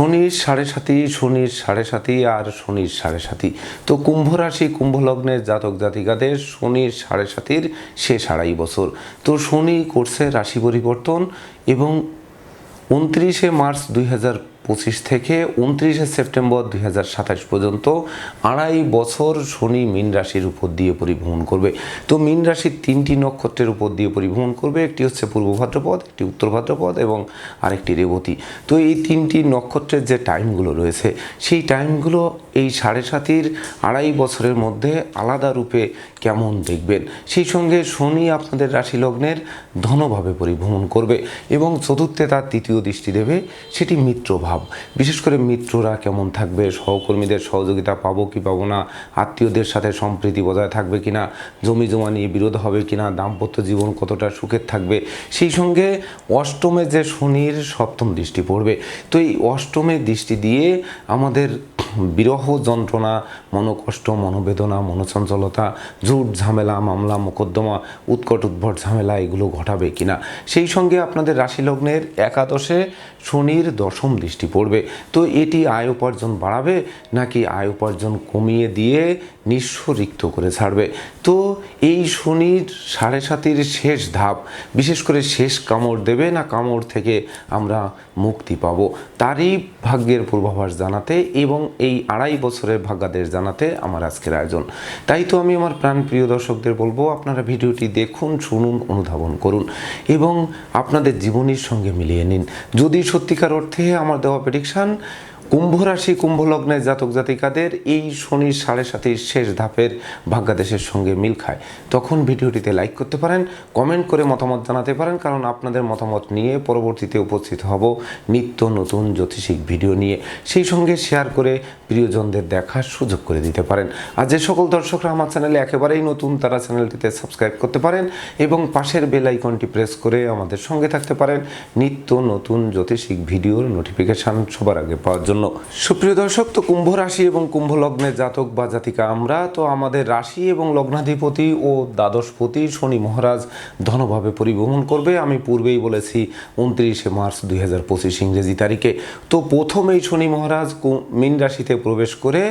শনির সাড়ে সাতি শনির সাড়ে সাতি আর শনির সাড়ে সাতি তো কুম্ভ রাশি, কুম্ভ লগ্নের জাতক জাতিকাদের শনির সাড়ে সাতির শেষ আড়াই বছর। তো শনি করছে রাশি পরিবর্তন এবং উনত্রিশে মার্চ দুই হাজার পঁচিশ থেকে উনত্রিশে সেপ্টেম্বর দুই হাজার সাতাশ পর্যন্ত আড়াই বছর শনি মীন রাশির উপর দিয়ে পরিভ্রমণ করবে। তো মীন রাশির তিনটি নক্ষত্রের উপর দিয়ে পরিভ্রমণ করবে। একটি হচ্ছে পূর্ব ভাদ্রপদ, একটি উত্তর ভাদ্রপদ এবং আরেকটি রেবতী। তো এই তিনটি নক্ষত্রের যে টাইমগুলো রয়েছে, সেই টাইমগুলো এই সাড়ে সাতির আড়াই বছরের মধ্যে আলাদা রূপে কেমন দেখবেন? সেই সঙ্গে শনি আপনাদের রাশি লগ্নের ধনভাবে পরিভ্রমণ করবে এবং চতুর্থে তার তৃতীয় দৃষ্টি দেবে সেটি মিত্র ভাব। বিশেষ করে মিত্ররা কেমন থাকবে? সহকর্মীদের সহযোগিতা পাবো কি পাবো না? আত্মীয়দের সাথে সম্প্রীতি বজায় থাকবে কিনা? জমি জমা নিয়ে বিরোধ হবে কিনা? দাম্পত্য জীবন কতটা সুখের থাকবে? সেই সঙ্গে অষ্টমে যে শনির সপ্তম দৃষ্টি পড়বে। তো এই অষ্টমের দৃষ্টি দিয়ে আমাদের বিরহ যন্ত্রণা, মনোকষ্ট, মনোবেদনা, মনোচঞ্চলতা, জুট ঝামেলা, মামলা, মোকদ্দমা, উৎকট উদ্ভট ঝামেলা, এগুলো ঘটাবে কিনা? সেই সঙ্গে আপনাদের রাশি লগ্নের একাদশে শনির দশম দৃষ্টি পড়বে। তো এটি আয় উপার্জন বাড়াবে নাকি আয় উপার্জন কমিয়ে দিয়ে নিঃস্ব রিক্ত করে ছাড়বে। তো এই শনির সাড়ে সাতির শেষ ধাপ, বিশেষ করে শেষ কামড় দেবে না কামড় থেকে আমরা মুক্তি পাব, তারই ভাগ্যের পূর্বাভাস জানাতে এবং এই আড়াই বছরের ভাগ্যাদেশ জানাতে আমার আজকের আয়োজন। তাই তো আমি আমার প্রাণপ্রিয় দর্শকদের বলব, আপনারা ভিডিওটি দেখুন, শুনুন, অনুধাবন করুন এবং আপনাদের জীবনীর সঙ্গে মিলিয়ে নিন। যদি সত্যিকার অর্থে আমার দেওয়া প্রেডিকশান কুম্ভ রাশি কুম্ভ লগ্নের জাতক জাতিকাদের এই শনির সাড়ে সাতির শেষ ধাপের ভাগ্যাদেশের সঙ্গে মিল খায়। তখন ভিডিওটিতে লাইক করতে পারেন কমেন্ট করে মতামত জানাতে পারেন, কারণ আপনাদের মতামত নিয়ে পরবর্তীতে উপস্থিত হব নিত্য নতুন জ্যোতিষিক ভিডিও নিয়ে। সেই সঙ্গে শেয়ার করে প্রিয়জনদের দেখার সুযোগ করে দিতে পারেন। আর যে সকল দর্শকরা আমার চ্যানেলে একেবারেই নতুন, তারা চ্যানেলটিতে সাবস্ক্রাইব করতে পারেন এবং পাশের বেল আইকনটি প্রেস করে আমাদের সঙ্গে থাকতে পারেন। নিত্য নতুন জ্যোতিষিক ভিডিওর নোটিফিকেশান সবার আগে পাওয়ার জন্য। সুপ্রিয় দর্শক, তো কুম্ভ রাশি এবং কুম্ভ লগ্নের জাতক বা জাতিকা আমরা, তো আমাদের রাশি এবং লগ্নাধিপতি ও দ্বাদশপতি শনি মহারাজ ধনভাবে পরিবহন করবে। আমি পূর্বেই বলেছি, উনত্রিশে মার্চ দুই হাজার পঁচিশ ইংরেজি তারিখে। তো প্রথমেই শনি মহারাজ মীন রাশিতে প্রবেশ করে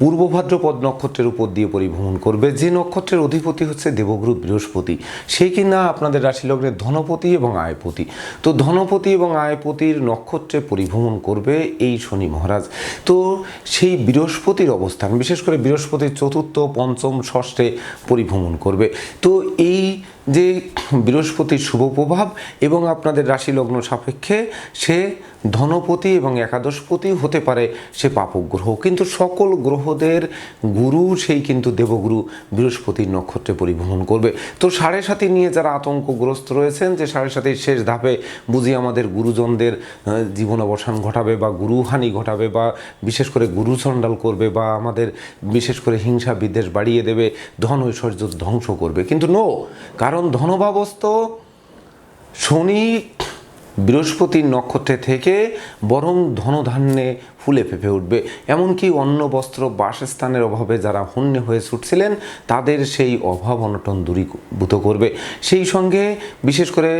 পূর্ব ভাদ্রপদ নক্ষত্রের উপর দিয়ে পরিভ্রমণ করবে। যে নক্ষত্রের অধিপতি হচ্ছে দেবগুরু বৃহস্পতি। সে কিনা আপনাদের রাশি লগ্নের ধনপতি এবং আয়পতি। তো ধনপতি এবং আয়পতির নক্ষত্রে পরিভ্রমণ করবে এই শনি মহারাজ। তো সেই বৃহস্পতির অবস্থান, বিশেষ করে বৃহস্পতির চতুর্থ, পঞ্চম, ষষ্ঠে পরিভ্রমণ করবে। তো এই যে বৃহস্পতির শুভ প্রভাব এবং আপনাদের রাশি লগ্ন সাপেক্ষে সে ধনপতি এবং একাদশপতি হতে পারে সে পাপক গ্রহ। কিন্তু সকল গ্রহদের গুরু সেই কিন্তু দেবগুরু বৃহস্পতির নক্ষত্রে পরিভ্রমণ করবে। তো সাড়ে সাথে নিয়ে যারা আতঙ্কগ্রস্ত রয়েছেন যে সাড়ে সাথের শেষ ধাপে বুঝি আমাদের গুরুজনদের জীবন অবসান ঘটাবে বা গুরুহানি ঘটাবে বা বিশেষ করে গুরু চণ্ডাল করবে বা আমাদের বিশেষ করে হিংসা বিদ্বেষ বাড়িয়ে দেবে, ধন ঐশ্বর্য ধ্বংস করবে। কিন্তু নো কারণ ধনভাবস্থ শনি বৃহস্পতির নক্ষত্রে থেকে বরং ধনধান্যে ফুলে ফেঁপে উঠবে। এমনকি অন্য বস্ত্র, বাসস্থানের অভাবে যারা হন্য হয়ে ছুটছিলেন, তাদের সেই অভাব অনটন দূরীভূত করবে। সেই সঙ্গে বিশেষ করে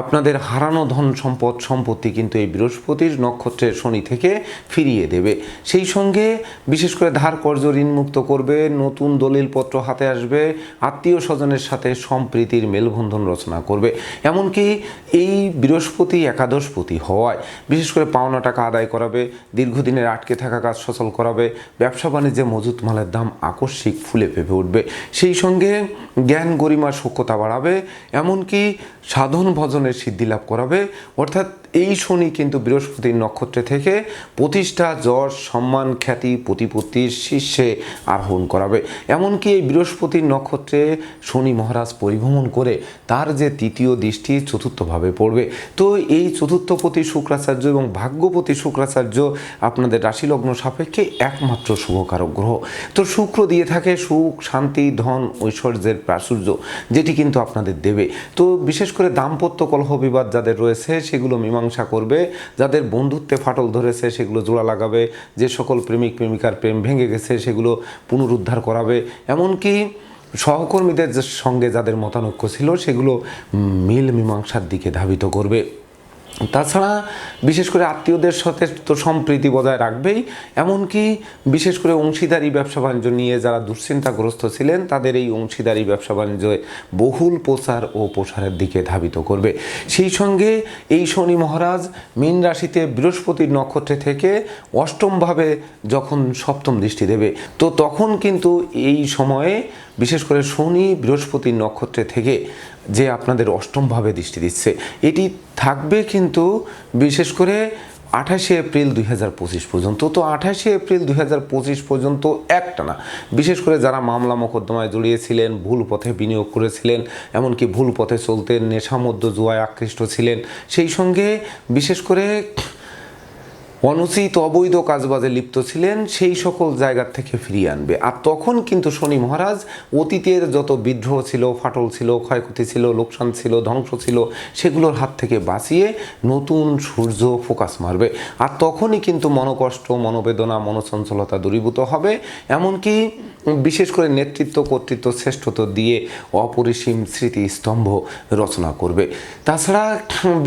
আপনাদের হারানো ধন সম্পদ সম্পত্তি কিন্তু এই বৃহস্পতির নক্ষত্রের শনি থেকে ফিরিয়ে দেবে। সেই সঙ্গে বিশেষ করে ধার কর্য ঋণমুক্ত করবে, নতুন দলিলপত্র হাতে আসবে, আত্মীয় স্বজনের সাথে সম্প্রীতির মেলবন্ধন রচনা করবে। এমনকি এই বৃহস্পতি একাদশপতি হওয়ায় বিশেষ করে পাওনা টাকা আদায় করাবে, দীর্ঘদিনের আটকে থাকা কাজ সচল করাবে, ব্যবসা বাণিজ্যে মজুত মালের দাম আকস্মিক ফুলে ফেপে উঠবে। সেই সঙ্গে জ্ঞান গরিমা সক্ষতা বাড়াবে, এমনকি সাধন ভজনের সিদ্ধি লাভ করাবে। অর্থাৎ এই শনি কিন্তু বৃহস্পতির নক্ষত্রে থেকে প্রতিষ্ঠা যশ সম্মান, খ্যাতি, প্রতিপত্তির শীর্ষে আরোহণ করাবে। এমনকি এই বৃহস্পতির নক্ষত্রে শনি মহারাজ পরিভ্রমণ করে তার যে তৃতীয় দৃষ্টি চতুর্থভাবে পড়বে। তো এই চতুর্থপতি শুক্রাচার্য এবং ভাগ্যপতি শুক্রাচার্য আপনাদের রাশিলগ্ন সাপেক্ষে একমাত্র শুভকারক গ্রহ। তো শুক্র দিয়ে থাকে সুখ, শান্তি, ধন, ঐশ্বর্যের প্রাচুর্য, যেটি কিন্তু আপনাদের দেবে। তো বিশেষ করে দাম্পত্য কলহ বিবাদ যাদের রয়েছে, সেগুলো মীমাংসা করবে, যাদের বন্ধুত্বে ফাটল ধরেছে সেগুলো জোড়া লাগাবে, যে সকল প্রেমিক, প্রেমিকার প্রেম ভেঙে গেছে সেগুলো পুনরুদ্ধার করাবে। এমনকি সহকর্মীদের সঙ্গে যাদের মতানৈক্য ছিল সেগুলো মিল মীমাংসার দিকে ধাবিত করবে। তাছাড়া বিশেষ করে আত্মীয়দের সাথে তো সম্প্রীতি বজায় রাখবেই, এমনকি বিশেষ করে অংশীদারি ব্যবসা বাণিজ্য নিয়ে যারা দুশ্চিন্তাগ্রস্ত ছিলেন, তাদের এই অংশীদারি ব্যবসা বাণিজ্য বহুল প্রচার ও প্রসারের দিকে ধাবিত করবে। সেই সঙ্গে এই শনি মহারাজ মীন রাশিতে বৃহস্পতির নক্ষত্রে থেকে অষ্টমভাবে যখন সপ্তম দৃষ্টি দেবে, তো তখন কিন্তু এই সময়ে বিশেষ করে শনি বৃহস্পতির নক্ষত্রে থেকে যে আপনাদের অষ্টমভাবে দৃষ্টি দিচ্ছে, এটি থাকবে কিন্তু বিশেষ করে আঠাশে এপ্রিল দুই হাজার পঁচিশ পর্যন্ত। তো আঠাশে এপ্রিল দুই হাজার পঁচিশ পর্যন্ত একটা না, বিশেষ করে যারা মামলা মোকদ্দমায় জড়িয়েছিলেন, ভুল পথে বিনিয়োগ করেছিলেন, এমনকি ভুল পথে চলতেন নেশামদ্য জুয়ায় আকৃষ্ট ছিলেন, সেই সঙ্গে বিশেষ করে অনুচিত অবৈধ কাজবাজে লিপ্ত ছিলেন, সেই সকল জায়গার থেকে ফিরিয়ে আনবে। আর তখন কিন্তু শনি মহারাজ অতীতের যত বিদ্রোহ ছিল, ফাটল ছিল, ক্ষয়ক্ষতি ছিল, লোকসান ছিল, ধ্বংস ছিল, সেগুলোর হাত থেকে বাঁচিয়ে নতুন সূর্য ফোকাস মারবে। আর তখনই কিন্তু মনোকষ্ট, মনোবেদনা, মনোচঞ্চলতা দূরীভূত হবে। এমনকি বিশেষ করে নেতৃত্ব, কর্তৃত্ব শ্রেষ্ঠত্ব দিয়ে অপরিসীম স্মৃতি স্তম্ভ রচনা করবে। তাছাড়া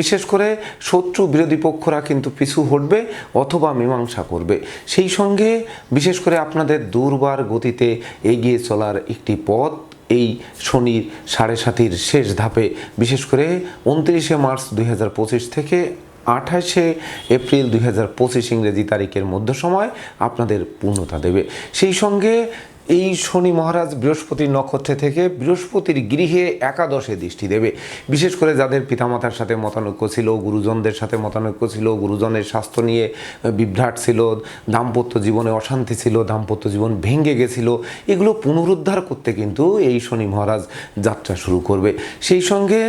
বিশেষ করে শত্রু বিরোধী পক্ষরা কিন্তু পিছু হটবে। অথবা মীমাংসা করবে। সেই সঙ্গে বিশেষ করে আপনাদের দুর্বার গতিতে এগিয়ে চলার একটি পথ, এই শনির সাড়ে সাতির শেষ ধাপে, বিশেষ করে উনত্রিশে মার্চ দুই হাজার পঁচিশ থেকে আঠাশে এপ্রিল দুই হাজার পঁচিশ ইংরেজি তারিখের মধ্য সময় আপনাদের পূর্ণতা দেবে। সেই সঙ্গে এই শনি মহারাজ বৃহস্পতির নক্ষত্রে থেকে বৃহস্পতির গৃহে একাদশে দৃষ্টি দেবে। বিশেষ করে যাদের পিতামাতার সাথে মতানৈক্য ছিল, গুরুজনদের সাথে মতানৈক্য ছিল, গুরুজনের স্বাস্থ্য নিয়ে বিভ্রাট ছিল, দাম্পত্য জীবনে অশান্তি ছিল, দাম্পত্য জীবন ভেঙে গেছিল, এগুলো পুনরুদ্ধার করতে কিন্তু এই শনি মহারাজ যাত্রা শুরু করবে। সেই সঙ্গে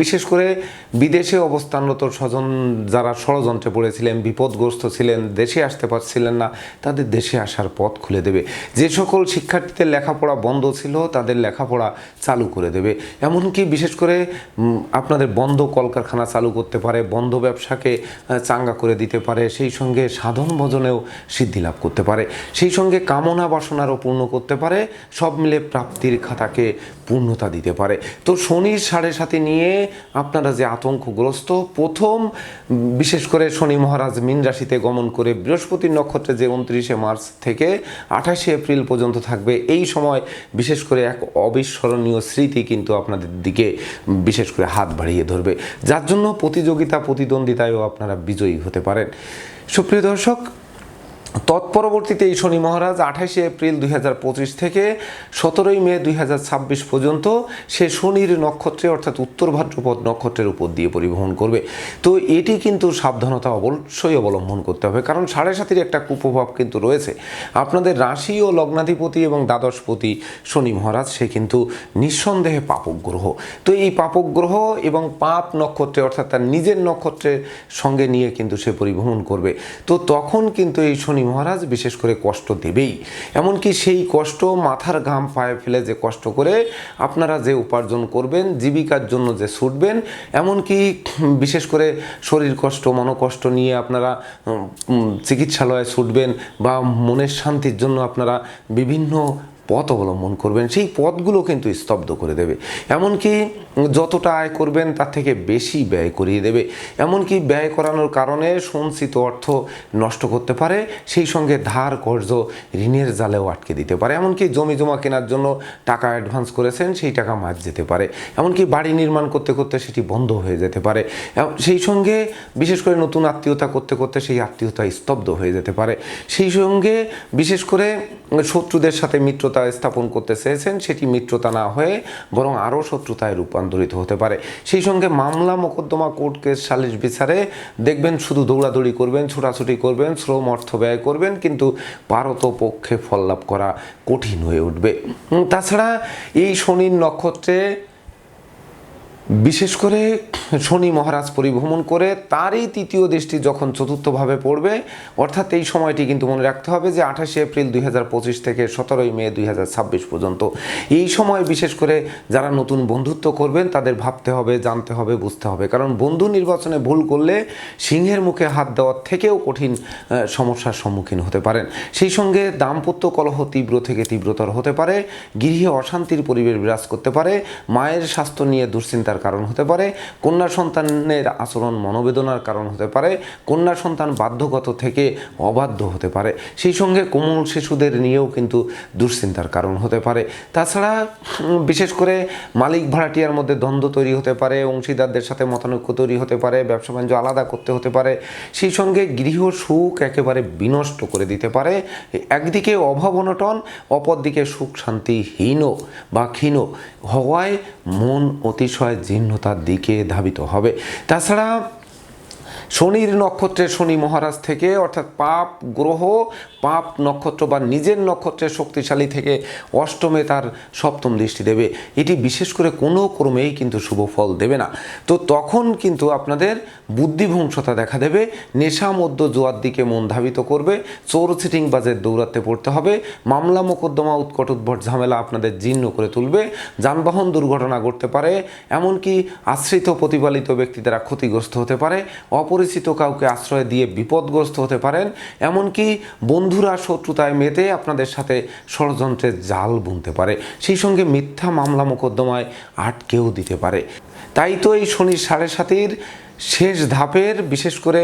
বিশেষ করে বিদেশে অবস্থানরত স্বজন যারা ষড়যন্ত্রে পড়েছিলেন, বিপদগ্রস্ত ছিলেন, দেশে আসতে পারছিলেন না, তাদের দেশে আসার পথ খুলে দেবে। যে সকল শিক্ষার্থীদের লেখাপড়া বন্ধ ছিল, তাদের লেখাপড়া চালু করে দেবে। এমনকি বিশেষ করে আপনাদের বন্ধ কলকারখানা চালু করতে পারে, বন্ধ ব্যবসাকে চাঙ্গা করে দিতে পারে, সেই সঙ্গে সাধন ভজনেও সিদ্ধি লাভ করতে পারে। সেই সঙ্গে কামনা বাসনারও পূর্ণ করতে পারে, সব মিলে প্রাপ্তির খাতাকে পূর্ণতা দিতে পারে। তো শনির সাড়ে সাথে নিয়ে আপনারা যে আতঙ্কগ্রস্ত, প্রথম বিশেষ করে শনি মহারাজ মীন রাশিতে গমন করে বৃহস্পতির নক্ষত্রে যে উনত্রিশে মার্চ থেকে আঠাশে এপ্রিল পর্যন্ত থাকবে, এই সময় বিশেষ করে এক অবিস্মরণীয় স্মৃতি কিন্তু আপনাদের দিকে বিশেষ করে হাত বাড়িয়ে ধরবে। যার জন্য প্রতিযোগিতা, প্রতিদ্বন্দ্বিতায়ও আপনারা বিজয়ী হতে পারেন। সুপ্রিয় দর্শক তৎপরবর্তীতে এই শনি মহারাজ আঠাশে এপ্রিল দুই হাজার পঁচিশ থেকে সতেরোই মে দুই হাজার ছাব্বিশ পর্যন্ত সে শনির নক্ষত্রে, অর্থাৎ উত্তর ভাদ্রপদ নক্ষত্রের উপর দিয়ে পরিবহন করবে। তো এটি কিন্তু সাবধানতা অবশ্যই অবলম্বন করতে হবে, কারণ সাড়ে সাতির একটা কুপ্রভাব কিন্তু রয়েছে। আপনাদের রাশি ও লগ্নাধিপতি এবং দ্বাদশপতি শনি মহারাজ, সে কিন্তু নিঃসন্দেহে পাপক গ্রহ। তো এই পাপক গ্রহ এবং পাপ নক্ষত্রে, অর্থাৎ তার নিজের নক্ষত্রের সঙ্গে নিয়ে কিন্তু সে পরিভ্রমণ করবে। তো তখন কিন্তু এই শনি মহারাজ বিশেষ করে কষ্ট দেবেই। এমনকি সেই কষ্ট মাথার ঘাম পায়ে ফেলে যে কষ্ট করে আপনারা যে উপার্জন করবেন, জীবিকার জন্য যে ছুটবেন, এমনকি বিশেষ করে শরীর কষ্ট, মনোকষ্ট নিয়ে আপনারা চিকিৎসালয়ে ছুটবেন বা মনের শান্তির জন্য আপনারা বিভিন্ন পথ অবলম্বন করবেন, সেই পথগুলো কিন্তু স্তব্ধ করে দেবে। এমনকি যতটা আয় করবেন, তার থেকে বেশি ব্যয় করিয়ে দেবে। এমনকি ব্যয় করানোর কারণে সঞ্চিত অর্থ নষ্ট করতে পারে, সেই সঙ্গে ধার কর্জ ঋণের জালেও আটকে দিতে পারে। এমনকি জমি জমা কেনার জন্য টাকা অ্যাডভান্স করেছেন, সেই টাকা মাছ যেতে পারে। এমনকি বাড়ি নির্মাণ করতে করতে সেটি বন্ধ হয়ে যেতে পারে। সেই সঙ্গে বিশেষ করে নতুন আত্মীয়তা করতে করতে সেই আত্মীয়তা স্তব্ধ হয়ে যেতে পারে। সেই সঙ্গে বিশেষ করে শত্রুদের সাথে মিত্রতা স্থাপন করতে চেয়েছেন, সেটি মিত্রতা না হয়ে বরং আরও শত্রুতায় রূপান্তরিত হতে পারে। সেই সঙ্গে মামলা মোকদ্দমা কোর্ট কেস সালিশ বিচারে দেখবেন শুধু দৌড়াদৌড়ি করবেন, ছোটাছুটি করবেন, শ্রম, অর্থ ব্যয় করবেন, কিন্তু পারত পক্ষে ফল লাভ করা কঠিন হয়ে উঠবে। তাছাড়া এই শনির নক্ষত্রে বিশেষ করে শনি মহারাজ পরিভ্রমণ করে তারই তৃতীয় দেশটি যখন চতুর্থভাবে পড়বে, অর্থাৎ এই সময়টি কিন্তু মনে রাখতে হবে যে আঠাশে এপ্রিল দুই হাজার পঁচিশ থেকে সতেরোই মে দুই হাজার ছাব্বিশ পর্যন্ত। এই সময় বিশেষ করে যারা নতুন বন্ধুত্ব করবেন, তাদের ভাবতে হবে, জানতে হবে, বুঝতে হবে। কারণ বন্ধু নির্বাচনে ভুল করলে সিংহের মুখে হাত দেওয়ার থেকেও কঠিন সমস্যার সম্মুখীন হতে পারেন। সেই সঙ্গে দাম্পত্য কলহ তীব্র থেকে তীব্রতর হতে পারে, গৃহে অশান্তির পরিবেশ বিরাজ করতে পারে, মায়ের স্বাস্থ্য নিয়ে দুশ্চিন্তার দুশ্চিন্তার কারণ হতে পারে, কন্যা সন্তানের আচরণ মনোবেদনার কারণ হতে পারে, কন্যা সন্তান বাধ্যগত থেকে অবাধ্য হতে পারে। সেই সঙ্গে কোমল শিশুদের নিয়েও কিন্তু দুশ্চিন্তার কারণ হতে পারে। তাছাড়া বিশেষ করে মালিক ভাড়াটিয়ার মধ্যে দ্বন্দ্ব তৈরি হতে পারে, অংশীদারদের সাথে মতানৈক্য তৈরি হতে পারে, ব্যবসা বাণিজ্য আলাদা করতে হতে পারে। সেই সঙ্গে গৃহ সুখ একেবারে বিনষ্ট করে দিতে পারে। একদিকে অভাব অনটন, অপরদিকে সুখ শান্তি হীন বা ক্ষীণ। হওয়ায় মন অতিশয় জীর্ণতার দিকে ধাবিত হবে। তাছাড়া শনির নক্ষত্রে শনি মহারাজ থেকে অর্থাৎ পাপ গ্রহ পাপ নক্ষত্র বা নিজের নক্ষত্রের শক্তিশালী থেকে অষ্টমে তার সপ্তম দৃষ্টি দেবে। এটি বিশেষ করে কোনো ক্রমেই কিন্তু শুভ ফল দেবে না। তো তখন কিন্তু আপনাদের বুদ্ধিভংসতা দেখা দেবে, নেশা মধ্য জোয়ার দিকে মন ধাবিত করবে, চোর সিটিং বাজের দৌড়াতে পড়তে হবে, মামলা মোকদ্দমা উৎকট উদ্ভট ঝামেলা আপনাদের জীর্ণ করে তুলবে, যানবাহন দুর্ঘটনা ঘটতে পারে, এমনকি আশ্রিত প্রতিপালিত ব্যক্তি দ্বারা ক্ষতিগ্রস্ত হতে পারে, অপরিচিত কাউকে আশ্রয় দিয়ে বিপদগ্রস্ত হতে পারেন, এমনকি বন্ধুরা শত্রুতায় মেতে আপনাদের সাথে ষড়যন্ত্রের জাল বুনতে পারে। সেই সঙ্গে মিথ্যা মামলা মোকদ্দমায় আটকেও দিতে পারে। তাই তো এই শনির সাড়ে সাতির শেষ ধাপের, বিশেষ করে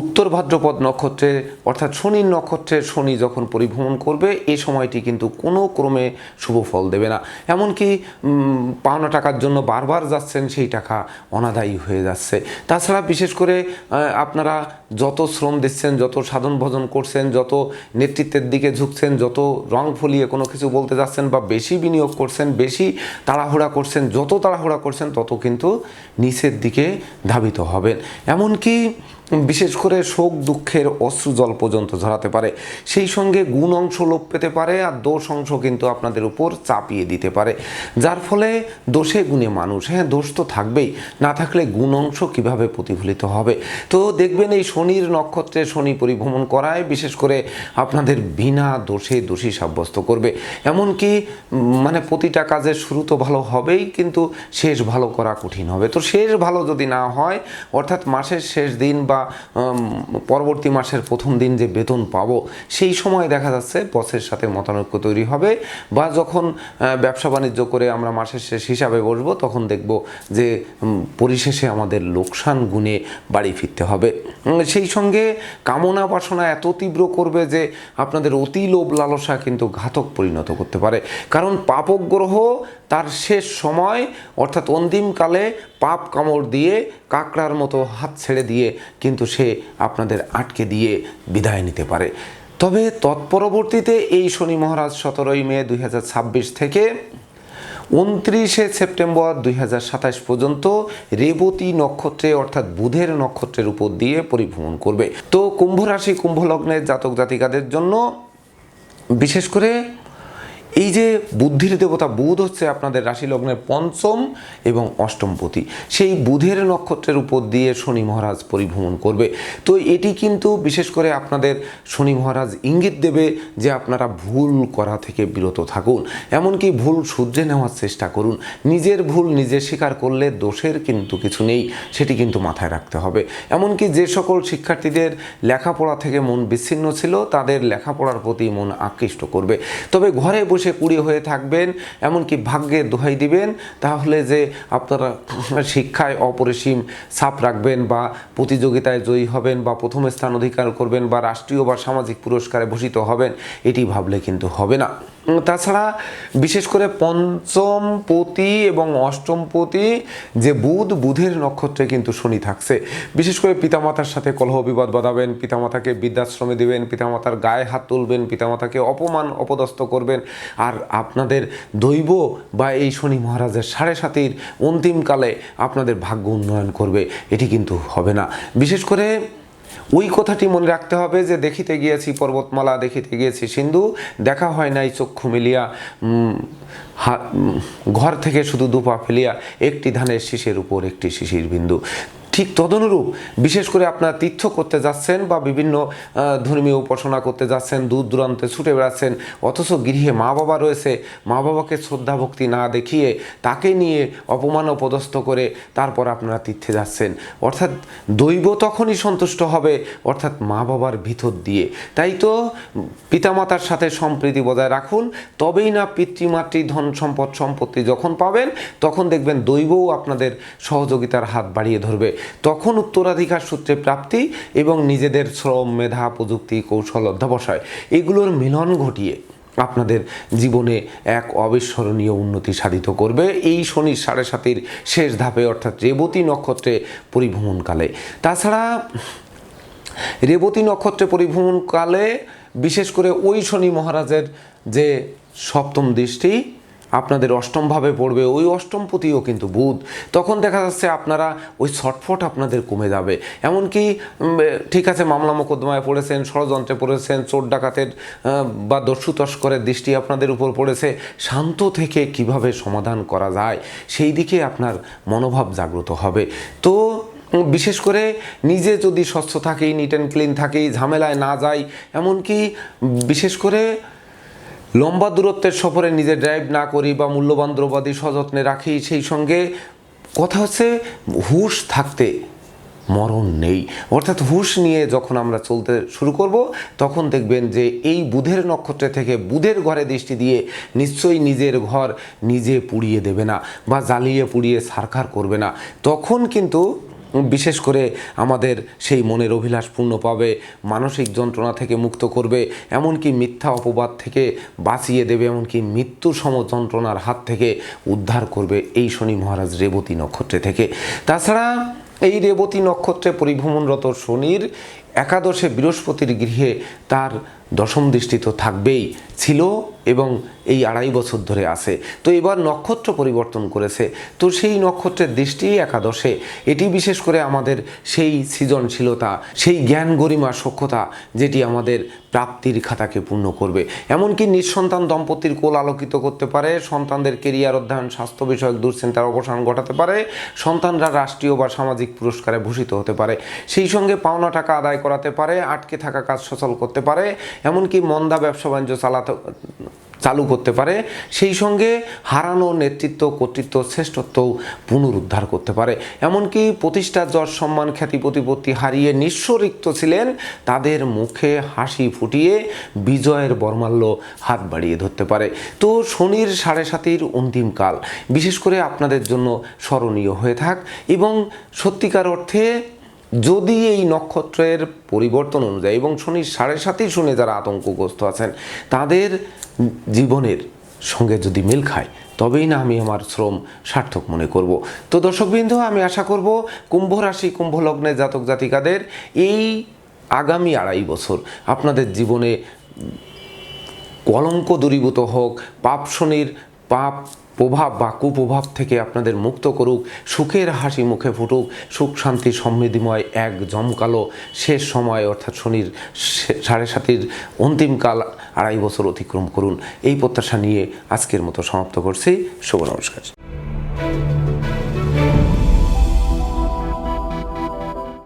উত্তর ভাদ্রপদ নক্ষত্রে, অর্থাৎ শনির নক্ষত্রে শনি যখন পরিভ্রমণ করবে এই সময়টি কিন্তু কোনো ক্রমে শুভ ফল দেবে না। এমনকি পাওনা টাকার জন্য বারবার যাচ্ছেন, সেই টাকা অনাদায়ী হয়ে যাচ্ছে। তাছাড়া বিশেষ করে আপনারা যত শ্রম দিচ্ছেন, যত সাধন ভজন করছেন, যত নেতৃত্বের দিকে ঝুঁকছেন, যত রং ফলিয়ে কোনো কিছু বলতে যাচ্ছেন বা বেশি বিনিয়োগ করছেন, বেশি তাড়াহুড়া করছেন, যত তাড়াহুড়া করছেন, তত কিন্তু নিচের দিকে ধাবিত হবেন। এমনকি বিশেষ করে শোক, দুঃখের অশ্রু জল পর্যন্ত ঝরাতে পারে। সেই সঙ্গে গুণ অংশ লোপ পেতে পারে আর দোষ অংশ কিন্তু আপনাদের উপর চাপিয়ে দিতে পারে। যার ফলে দোষে গুণে মানুষ। হ্যাঁ দোষ তো থাকবেই। না থাকলে গুণ অংশ কীভাবে প্রতিফলিত হবে? তো দেখবেন এই শনির নক্ষত্রে শনি পরিভ্রমণ করায় বিশেষ করে আপনাদের বিনা দোষে দোষী সাব্যস্ত করবে। এমনকি মানে প্রতিটা কাজের শুরু তো ভালো হবেই, কিন্তু শেষ ভালো করা কঠিন হবে। তো শেষ ভালো যদি না হয়, অর্থাৎ মাসের শেষ দিন বা পরবর্তী মাসের প্রথম দিন যে বেতন পাবো, সেই সময় দেখা যাচ্ছে বসের সাথে মতানৈক্য তৈরি হবে বা যখন ব্যবসা বাণিজ্য করে আমরা মাসের শেষ হিসাবে বসবো, তখন দেখব যে পরিশেষে আমাদের লোকসান গুণে বাড়ি ফিরতে হবে। সেই সঙ্গে কামনা বাসনা এত তীব্র করবে যে, আপনাদের অতি লোভ লালসা কিন্তু ঘাতক পরিণত করতে পারে। কারণ পাপক গ্রহ তার শেষ সময়, অর্থাৎ অন্তিমকালে পাপ কামড় দিয়ে কাকড়ার মতো হাত ছেড়ে দিয়ে কিন্তু সে আপনাদের আটকে দিয়ে বিদায় নিতে পারে। তবে তৎপরবর্তীতে এই শনি মহারাজ সতেরোই মে দুই হাজার ছাব্বিশ থেকে উনত্রিশে সেপ্টেম্বর দুই পর্যন্ত রেবতী নক্ষত্রে অর্থাৎ বুধের নক্ষত্রের উপর দিয়ে পরিভ্রমণ করবে। তো কুম্ভ রাশি কুম্ভ লগ্নের জাতক জাতিকাদের জন্য বিশেষ করে এই যে বুদ্ধির দেবতা বুধ হচ্ছে আপনাদের রাশি লগ্নের পঞ্চম এবং অষ্টমপতি সেই বুধের নক্ষত্রের উপর দিয়ে শনি মহারাজ পরিভ্রমণ করবে। তো এটি কিন্তু বিশেষ করে আপনাদের শনি মহারাজ ইঙ্গিত দেবে যে আপনারা ভুল করা থেকে বিরত থাকুন। এমনকি ভুল শুধরে নেওয়ার চেষ্টা করুন। নিজের ভুল নিজে স্বীকার করলে দোষের কিন্তু কিছু নেই, সেটি কিন্তু মাথায় রাখতে হবে। এমনকি যে সকল শিক্ষার্থীদের লেখাপড়া থেকে মন বিচ্ছিন্ন ছিল, তাদের লেখাপড়ার প্রতি মন আকৃষ্ট করবে। তবে ঘরে বসে কুড়ি হয়ে থাকবেন, এমনকি ভাগ্যে দোহাই দিবেন, তাহলে যে আপনারা শিক্ষায় অপরিসীম ছাপ রাখবেন বা প্রতিযোগিতায় জয়ী হবেন বা প্রথম স্থান অধিকার করবেন বা রাষ্ট্রীয় বা সামাজিক পুরস্কারে ভূষিত হবেন, এটি ভাবলে কিন্তু হবে না। তাছাড়া বিশেষ করে পঞ্চম পতি এবং অষ্টম পতি যে বুধ, বুধের নক্ষত্রে কিন্তু শনি থাকছে। বিশেষ করে পিতামাতার সাথে কলহ বিবাদ বাঁধাবেন, পিতামাতাকে বৃদ্ধাশ্রমে দিবেন, পিতামাতার গায়ে হাত তুলবেন, পিতামাতাকে অপমান, অপদস্থ করবেন। আর আপনাদের দৈব বা এই শনি মহারাজের সাড়ে সাতির অন্তিমকালে আপনাদের ভাগ্য উন্নয়ন করবে, এটি কিন্তু হবে না। বিশেষ করে ওই কথাটি মনে রাখতে হবে যে দেখিতে গিয়েছি পর্বতমালা, দেখিতে গিয়েছি সিন্ধু, দেখা হয় নাই চক্ষু মিলিয়া। ঘর থেকে শুধু দুপা ফেলিয়া একটি ধানের শীষের উপর একটি শিশির বিন্দু। ঠিক তদনুরূপ বিশেষ করে আপনারা তীর্থ করতে যাচ্ছেন বা বিভিন্ন ধর্মীয় উপাসনা করতে যাচ্ছেন, দূর দূরান্তে ছুটে বেড়াচ্ছেন, অথচ গৃহে মা বাবা রয়েছে, মা বাবাকে শ্রদ্ধা ভক্তি না দেখিয়ে তাকে নিয়ে অপমান অপদস্থ করে তারপর আপনারা তীর্থে যাচ্ছেন। অর্থাৎ দৈব তখনই সন্তুষ্ট হবে, অর্থাৎ মা বাবার ভিতর দিয়ে। তাই তো পিতামাতার সাথে সম্প্রীতি বজায় রাখুন, তবেই না পিতৃমাতৃ ধন সম্পদ সম্পত্তি যখন পাবেন, তখন দেখবেন দৈবও আপনাদের সহযোগিতার হাত বাড়িয়ে ধরবে। তখন উত্তরাধিকার সূত্রে প্রাপ্তি এবং নিজেদের শ্রম, মেধা, প্রযুক্তি, কৌশল অধ্যাবসায় এগুলোর মিলন ঘটিয়ে আপনাদের জীবনে এক অবিস্মরণীয় উন্নতি সাধিত করবে। এই শনির সাড়ে সাতির শেষ ধাপে অর্থাৎ রেবতী নক্ষত্রে পরিভ্রমণকালে। তাছাড়া রেবতী নক্ষত্রে পরিভ্রমণকালে বিশেষ করে ওই শনি মহারাজের যে সপ্তম দৃষ্টি আপনাদের অষ্টমভাবে পড়বে, ওই অষ্টমপতিও কিন্তু বুধ তখন দেখা যাচ্ছে আপনারা ওই ছটফট আপনাদের কমে যাবে। এমনকি ঠিক আছে, মামলা মোকদ্দমায় পড়েছেন, ষড়যন্ত্রে পড়েছেন, চোর ডাকাতের বা দস্যু তস্করের দৃষ্টি আপনাদের উপর পড়েছে, শান্ত থেকে কীভাবে সমাধান করা যায়, সেই দিকে আপনার মনোভাব জাগ্রত হবে। তো বিশেষ করে নিজে যদি স্বচ্ছ থাকি নিট অ্যান্ড ক্লিন থাকি ঝামেলায় না যাই, এমনকি বিশেষ করে লম্বা দূরত্বের সফরে নিজে ড্রাইভ না করি বা মূল্যবান দ্রব্যাদি সযত্নে রাখি, সেই সঙ্গে কথা হচ্ছে হুশ থাকতে মরণ নেই। অর্থাৎ হুশ নিয়ে যখন আমরা চলতে শুরু করব, তখন দেখবেন যে এই বুধের নক্ষত্রে থেকে বুধের ঘরে দৃষ্টি দিয়ে নিশ্চয়ই নিজের ঘর নিজে পুড়িয়ে দেবে না বা জ্বালিয়ে পুড়িয়ে সারখার করবে না। তখন কিন্তু বিশেষ করে আমাদের সেই মনের অভিলাষ পূর্ণ পাবে, মানসিক যন্ত্রণা থেকে মুক্ত করবে, এমনকি মিথ্যা অপবাদ থেকে বাঁচিয়ে দেবে, এমনকি মৃত্যু সম যন্ত্রণার হাত থেকে উদ্ধার করবে এই শনি মহারাজ রেবতী নক্ষত্রে থেকে। তাছাড়া এই রেবতী নক্ষত্রে পরিভ্রমণরত শনির একাদশে বৃহস্পতির গৃহে তার দশম দৃষ্টি তো থাকবেই, ছিল এবং এই আড়াই বছর ধরে আছে। তো এবার নক্ষত্র পরিবর্তন করেছে। তো সেই নক্ষত্রের দৃষ্টি একাদশে, এটি বিশেষ করে আমাদের সেই সৃজনশীলতা, সেই জ্ঞান গরিমা সক্ষতা যেটি আমাদের প্রাপ্তির খাতাকে পূর্ণ করবে। এমনকি নিঃসন্তান দম্পতির কোল আলোকিত করতে পারে, সন্তানদের কেরিয়ার অধ্যয়ন, স্বাস্থ্য বিষয়ক দুশ্চিন্তার অবসান ঘটাতে পারে, সন্তানরা রাষ্ট্রীয় বা সামাজিক পুরস্কারে ভূষিত হতে পারে। সেই সঙ্গে পাওনা টাকা আদায় করাতে পারে, আটকে থাকা কাজ সচল করতে পারে এমনকি মন্দা ব্যবসা বাণিজ্য চালাতে, চালু করতে পারে, সেই সঙ্গে হারানো নেতৃত্ব, কর্তৃত্ব শ্রেষ্ঠত্ব পুনরুদ্ধার করতে পারে। এমনকি প্রতিষ্ঠা যশ সম্মান খ্যাতি প্রতিপত্তি হারিয়ে নিঃস্বরিক্ত ছিলেন, তাদের মুখে হাসি ফুটিয়ে বিজয়ের বর্মাল্য হাত বাড়িয়ে ধরতে পারে। তো শনির সাড়ে সাতির অন্তিম কাল, বিশেষ করে আপনাদের জন্য স্মরণীয় হয়ে থাক এবং সত্যিকার অর্থে যদি এই নক্ষত্রের পরিবর্তন অনুযায়ী এবং শনির সাড়ে সাতই শুনে যারা আতঙ্কগ্রস্ত আছেন, তাদের জীবনের সঙ্গে যদি মিল খায়, তবেই না আমি আমার শ্রম সার্থক মনে করব। তো দর্শকবৃন্দ, আমি আশা করব কুম্ভ রাশি, কুম্ভ জাতক জাতিকাদের এই আগামী আড়াই বছর আপনাদের জীবনে কলঙ্ক দূরীভূত হোক, পাপ শনির পাপ প্রভাব বা কুপ্রভাব থেকে আপনাদের মুক্ত করুক, সুখের হাসি মুখে ফুটুক, সুখ, শান্তি, সমৃদ্ধিময় এক জমকালো শেষ সময় অর্থাৎ শনির সাড়ে সাতির অন্তিমকাল আড়াই বছর অতিক্রম করুন। এই প্রত্যাশা নিয়ে আজকের মতো সমাপ্ত করছি। শুভ নমস্কার।